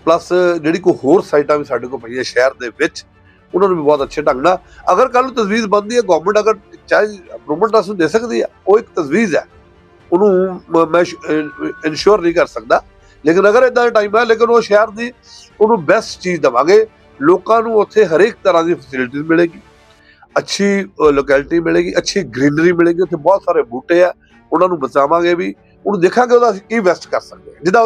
ਪਲੱਸ ਜਿਹੜੀ ਕੋਈ ਹੋਰ ਸਾਈਟਾਂ ਵੀ ਸਾਡੇ ਕੋਲ ਪਈਆਂ ਸ਼ਹਿਰ ਦੇ ਵਿੱਚ, ਉਹਨਾਂ ਨੂੰ ਵੀ ਬਹੁਤ ਅੱਛੇ ਢੰਗ ਨਾਲ, ਅਗਰ ਕੱਲ ਨੂੰ ਤਜਵੀਜ਼ ਬਣਦੀ ਹੈ ਗਵਰਨਮੈਂਟ ਅਗਰ ਚਾਹੇ ਇੰਪਰੂਵਮੈਂਟ ਨੂੰ ਦੇ ਸਕਦੀ ਹੈ, ਉਹ ਇੱਕ ਤਜਵੀਜ਼ ਹੈ, ਉਹਨੂੰ ਮੈਂ ਇਨਸ਼ੋਰ ਨਹੀਂ ਕਰ ਸਕਦਾ। ਲੇਕਿਨ ਅਗਰ ਇਦਾਂ ਦਾ ਟਾਈਮ ਹੈ, ਲੇਕਿਨ ਉਹ ਸ਼ਹਿਰ ਦੀ ਉਹਨੂੰ ਬੈਸਟ ਚੀਜ਼ ਦਵਾਂਗੇ, ਲੋਕਾਂ ਨੂੰ ਉੱਥੇ ਹਰੇਕ ਤਰ੍ਹਾਂ ਦੀ ਫੈਸਿਲਿਟੀਜ਼ ਮਿਲੇਗੀ। ਅੱਛੀ ਲੋਕੈਲਿਟੀ ਮਿਲੇਗੀ, ਅੱਛੀ ਗ੍ਰੀਨਰੀ ਮਿਲੇਗੀ, ਉੱਥੇ ਬਹੁਤ ਸਾਰੇ ਬੂਟੇ ਆ, ਉਹਨਾਂ ਨੂੰ ਬਚਾਵਾਂਗੇ ਵੀ, ਉਹਨੂੰ ਦੇਖਾਂਗੇ ਉਹਦਾ ਅਸੀਂ ਕੀ ਵੈਸਟ ਕਰ ਸਕਦੇ ਹਾਂ। ਜਿੱਦਾਂ